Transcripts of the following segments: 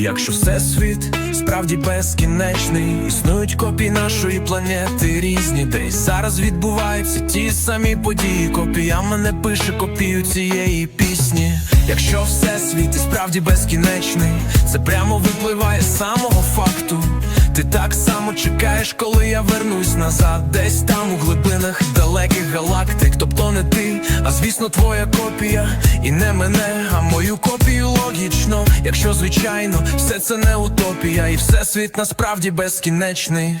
Якщо всесвіт справді безкінечний, існують копії нашої планети різні, десь зараз відбуваються ті самі події. Копія мене пише копію цієї пісні. Якщо всесвіт і справді безкінечний, це прямо випливає з самого факту. Ти так само чекаєш, коли я вернусь назад, десь там у глибинах далеких галактик. Тобто не ти, а звісно, твоя копія, і не мене, а мою копію логічно. Якщо звичайно, все це не утопія, і всесвіт насправді безкінечний.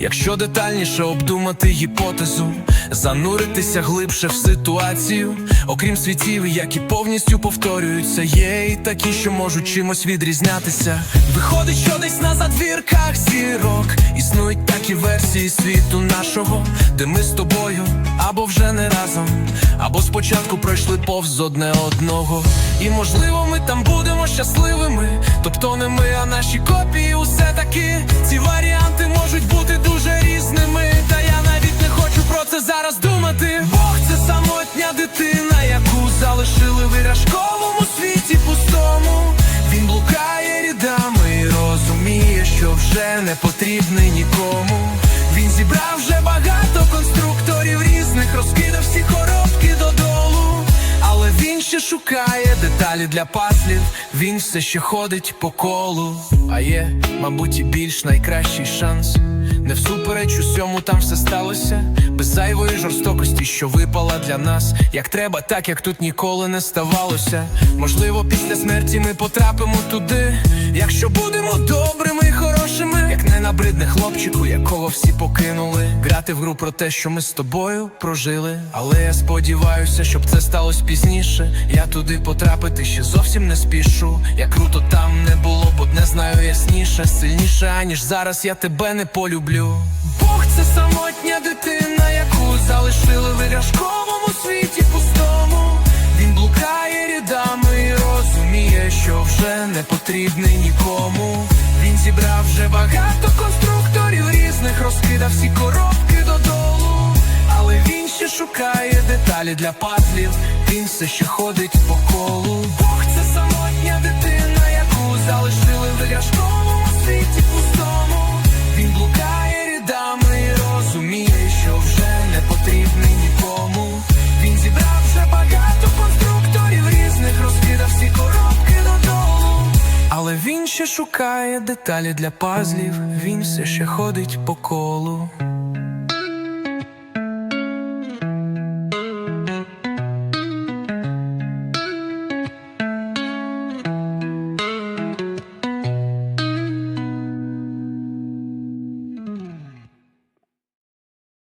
Якщо детальніше обдумати гіпотезу, зануритися глибше в ситуацію, окрім світів, які повністю повторюються, є і такі, що можуть чимось відрізнятися. Виходить, що десь на задвірках зірок існують такі версії світу нашого, де ми з тобою або вже не разом, або спочатку пройшли повз одне одного. І можливо, ми там будемо щасливими, тобто не ми, а наші копії, усе таки ці варіанти можуть бути дуже різними. Не потрібний нікому. Він зібрав вже багато конструкторів різних, розкидав всі коробки додолу. Але він ще шукає деталі для пазлів, він все ще ходить по колу. А є, мабуть, і більш найкращий шанс. Не всупереч усьому там все сталося, без зайвої жорстокості, що випала для нас. Як треба, так як тут ніколи не ставалося. Можливо, після смерті ми потрапимо туди, якщо будемо добрими хлопчику, якого всі покинули. Грати в гру про те, що ми з тобою прожили. Але я сподіваюся, щоб це сталося пізніше. Я туди потрапити ще зовсім не спішу. Як круто там не було, бо не знаю ясніше, сильніше, аніж зараз я тебе не полюблю. Бог це самотня дитина, яку залишили в іграшковому світі пустому. Він блукає рядами і розуміє, що вже не потрібний нікому. Він зібрав вже багато конструкторів різних, розкидав всі коробки додолу. Але він ще шукає деталі для пазлів, він все ще ходить по колу. Ще шукає деталі для пазлів, він все ще ходить по колу.